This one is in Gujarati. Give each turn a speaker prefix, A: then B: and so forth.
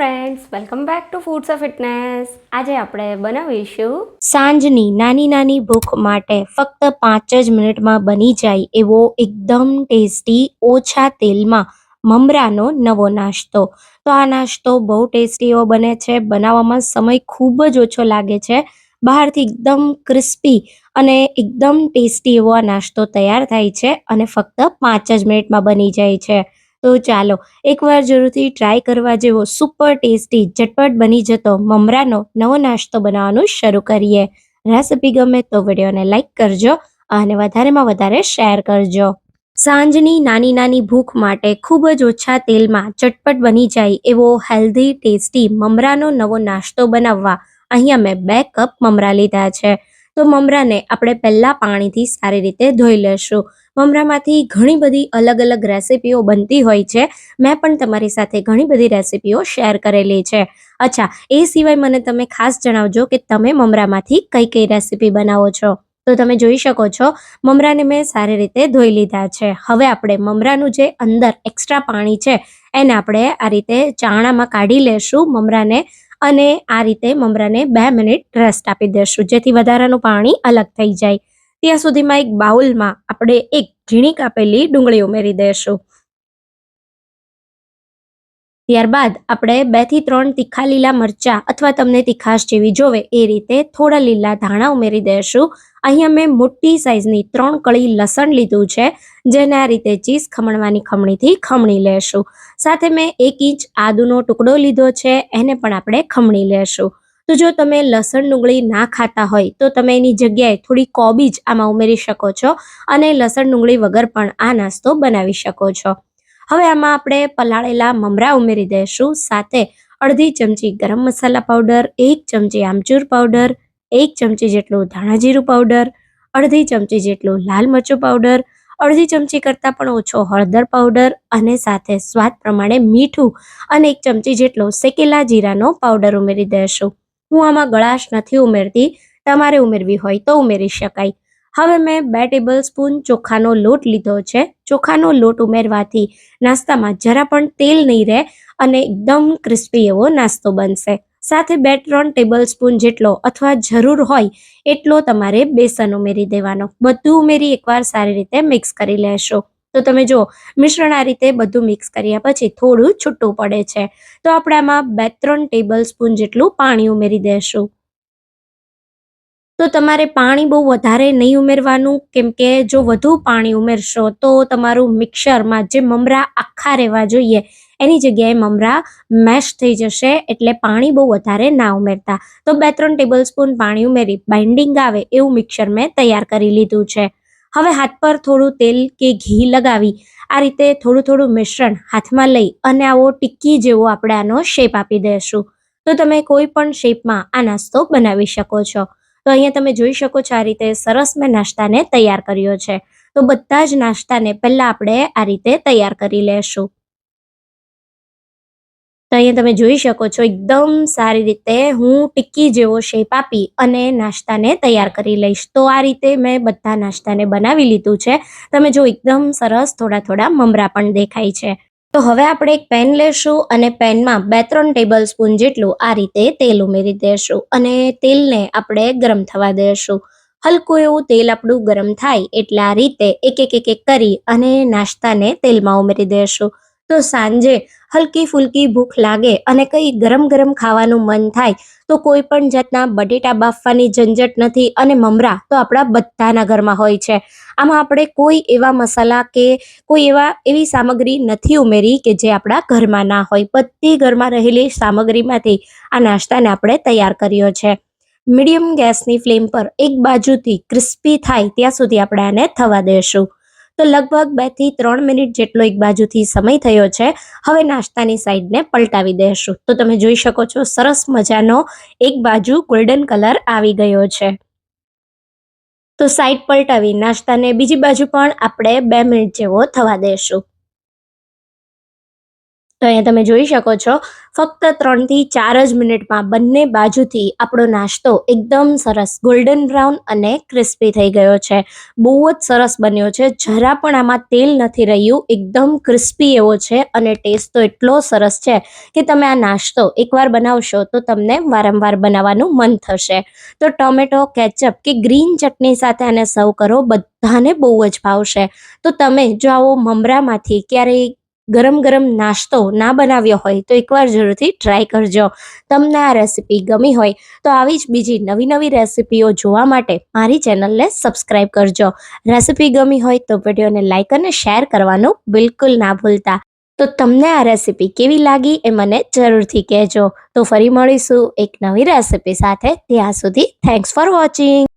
A: Friends welcome back to foods of fitness આજે આપણે બનાવીશું સાંજની નાની નાની ભૂખ માટે ફક્ત પાંચ જ મિનિટમાં બની જાય એવો એકદમ ટેસ્ટી ઓછા તેલમાં મમરાનો નવો નાસ્તો. તો આ નાસ્તો બહુ ટેસ્ટી એવો બને છે, બનાવવામાં સમય ખૂબ જ ઓછો લાગે છે, બહારથી એકદમ ક્રિસ્પી અને એકદમ ટેસ્ટી એવો આ નાસ્તો તૈયાર થાય છે અને ફક્ત પાંચ જ મિનિટમાં બની જાય છે. તો ચાલો એકવાર જરૂરથી ટ્રાય કરવા જેવો સુપર ટેસ્ટી ઝટપટ બની જતો મમરાનો નવો નાસ્તો બનાવવાનું શરૂ કરીએ. રેસિપી ગમે તો વિડીયોને લાઇક કરજો અને વધારેમાં વધારે શેર કરજો. સાંજની નાની નાની ભૂખ માટે ખૂબ જ ઓછા તેલમાં ચટપટ બની જાય એવો હેલ્ધી ટેસ્ટી મમરાનો નવો નાસ્તો બનાવવા અહીંયા મેં બે કપ મમરા લીધા છે. તો મમરાને આપણે પહેલાં પાણીથી સારી રીતે ધોઈ લેશું. મમરામાંથી ઘણી બધી અલગ અલગ રેસિપીઓ બનતી હોય છે. મેં પણ તમારી સાથે ઘણી બધી રેસિપીઓ શેર કરેલી છે. અચ્છા, એ સિવાય મને તમે ખાસ જણાવજો કે તમે મમરામાંથી કઈ કઈ રેસિપી બનાવો છો. તો તમે જોઈ શકો છો, મમરાને મેં સારી રીતે ધોઈ લીધા છે. હવે આપણે મમરાનું જે અંદર એક્સ્ટ્રા પાણી છે, એને આપણે આ રીતે ચાણામાં કાઢી લેશું. મમરાને અને આ રીતે મમરાને બે મિનિટ રેસ્ટ આપી દેશું, જેથી વધારાનું પાણી અલગ થઈ જાય. ત્યાં સુધીમાં એક બાઉલમાં આપણે એક ઝીણી કાપેલી ડુંગળી ઉમેરી દઈશું ત્યારબાદ આપણે બેથી ત્રણ તીખા લીલા મરચા અથવા તમને તીખાશ જેવી જોવે એ રીતે થોડા લીલા ધાણા ઉમેરી દઈશું અહીંયા મેં મોટી સાઈઝની ત્રણ કળી લસણ લીધું છે, જેને આ રીતે ચીઝ ખમણવાની ખમણીથી ખમણી લેશું. સાથે મેં એક ઇંચ આદુનો ટુકડો લીધો છે, એને પણ આપણે ખમણી લેશું. તો જો તમે લસણ ડુંગળી ના ખાતા હોય, તો તમે એની જગ્યાએ થોડી કોબીજ આમાં ઉમેરી શકો છો અને લસણ ડુંગળી વગર પણ આ નાસ્તો બનાવી શકો છો. હવે આમાં આપણે પલાળેલા મમરા ઉમેરી દઈશું. સાથે અડધી ચમચી ગરમ મસાલા પાવડર, એક ચમચી આમચૂર પાવડર, એક ચમચી જેટલું ધાણા જીરું પાવડર, અડધી ચમચી જેટલું લાલ મરચું પાવડર, અડધી ચમચી કરતાં પણ ઓછો હળદર પાવડર અને સાથે સ્વાદ પ્રમાણે મીઠું અને એક ચમચી જેટલો શેકેલા જીરાનો પાવડર ઉમેરી દઈશું. હું આમાં ગળાશ નથી ઉમેરતી. તમારે ઉમેરવી હોય તો ઉમેરી શકાય. હવે મેં બે ટેબલ સ્પૂન ચોખાનો લોટ લીધો છે. ચોખાનો લોટ ઉમેરવાથી નાસ્તામાં જરા પણ તેલ નહીં રહે અને એકદમ ક્રિસ્પી એવો નાસ્તો બનશે. સાથે બે ત્રણ ટેબલ સ્પૂન જેટલો અથવા જરૂર હોય એટલો તમારે બેસન ઉમેરી દેવાનો. બધું ઉમેરી એકવાર સારી રીતે મિક્સ કરી લેશો. તો તમે જો મિશ્રણ આ રીતે બધું મિક્સ કર્યા પછી થોડું છૂટું પડે છે. તો આપણે આમાં બે ત્રણ ટેબલ સ્પૂન જેટલું પાણી ઉમેરી દેશું. તો તમારે પાણી બહુ વધારે નહીં ઉમેરવાનું. કેમ કે જો વધુ પાણી ઉમેરશો તો તમારું મિક્સરમાં જે મમરા આખા રહેવા જોઈએ, એની જગ્યાએ મમરા મેશ થઈ જશે એટલે પાણી બહુ વધારે ના ઉમેરતા. તો બે ત્રણ ટેબલ સ્પૂન પાણી ઉમેરી, બાઇન્ડિંગ આવે એવું મિક્સર મેં તૈયાર કરી લીધું છે. હવે હાથ પર થોડું તેલ કે ઘી લગાવી, આ રીતે થોડું થોડું મિશ્રણ હાથમાં લઈ અને આવો ટિક્કી જેવો આપણે આનો શેપ આપી દઈશું. તો તમે કોઈ પણ શેપમાં આ નાસ્તો બનાવી શકો છો. તો અહીંયા તમે જોઈ શકો છો આ રીતે સરસ મેં નાસ્તાને તૈયાર કર્યો છે. તો બધા જ નાસ્તાને પહેલાં આપણે આ રીતે તૈયાર કરી લેશું. તો અહીંયા તમે જોઈ શકો છો એકદમ સારી રીતે હું ટિક્કી જેવો શેપ આપી અને નાસ્તાને તૈયાર કરી લઈશ. તો આ રીતે મેં બધા નાસ્તાને બનાવી લીધું છે. તમે જો એકદમ સરસ થોડા થોડા મમરા પણ દેખાય છે. તો હવે આપણે એક પેન લેશું અને પેનમાં બે ત્રણ ટેબલ સ્પૂન જેટલું આ રીતે તેલ ઉમેરી દેશું અને તેલને આપણે ગરમ થવા દેશું. હલકું એવું તેલ આપણું ગરમ થાય એટલે આ રીતે એક એક એક એક કરી અને નાસ્તાને તેલમાં ઉમેરી દેશું. તો સાંજે હલકી ફૂલકી ભૂખ લાગે અને કંઈ ગરમ ગરમ ખાવાનું મન થાય, તો કોઈ પણ જાતના બટેટા બાફવાની ઝંઝટ નથી અને મમરા તો આપણા બધાના ઘરમાં હોય છે. આમાં આપણે કોઈ એવા મસાલા કે કોઈ એવા એવી સામગ્રી નથી ઉમેરી કે જે આપણા ઘરમાં ના હોય. બધી ઘરમાં રહેલી સામગ્રીમાંથી આ નાસ્તાને આપણે તૈયાર કર્યો છે. મીડિયમ ગેસની ફ્લેમ પર એક બાજુથી ક્રિસ્પી થાય ત્યાં સુધી આપણે આને થવા દેશું. તો લગભગ બેથી ત્રણ મિનિટ જેટલો એક બાજુથી સમય થયો છે. હવે નાસ્તાની સાઈડને પલટાવી દેશું. તો તમે જોઈ શકો છો, સરસ મજાનો એક બાજુ ગોલ્ડન કલર આવી ગયો છે. તો સાઈડ પલટાવી નાસ્તાને. બીજી બાજુ પણ આપણે બે મિનિટ જેવો થવા દેશું. તો અહીંયા તમે જોઈ શકો છો, ફક્ત ત્રણથી ચાર જ મિનિટમાં બંને બાજુથી આપણો નાસ્તો એકદમ સરસ ગોલ્ડન બ્રાઉન અને ક્રિસ્પી થઈ ગયો છે. બહુ જ સરસ બન્યો છે. જરા પણ આમાં તેલ નથી રહ્યું, એકદમ ક્રિસ્પી એવો છે અને ટેસ્ટ તો એટલો સરસ છે કે તમે આ નાસ્તો એકવાર બનાવશો તો તમને વારંવાર બનાવવાનું મન થશે. તો ટોમેટો, કેચઅપ કે ગ્રીન ચટણી સાથે આને સર્વ કરો, બધાને બહુ જ ભાવશે. તો તમે જો આવો મમરામાંથી ક્યારેય ગરમ ગરમ નાસ્તો ના બનાવ્યો હોય તો એકવાર જરૂરથી ટ્રાય કરજો. તમને આ રેસિપી ગમી હોય તો આવી જ બીજી નવી નવી રેસિપીઓ જોવા માટે મારી ચેનલને સબસ્ક્રાઈબ કરજો. રેસિપી ગમી હોય તો વિડીયોને લાઇક અને શેર કરવાનું બિલકુલ ના ભૂલતા. તો તમને આ રેસિપી કેવી લાગી એ મને જરૂરથી કહેજો. તો ફરી મળીશું એક નવી રેસિપી સાથે. ત્યાં સુધી થેન્ક્સ ફોર વોચિંગ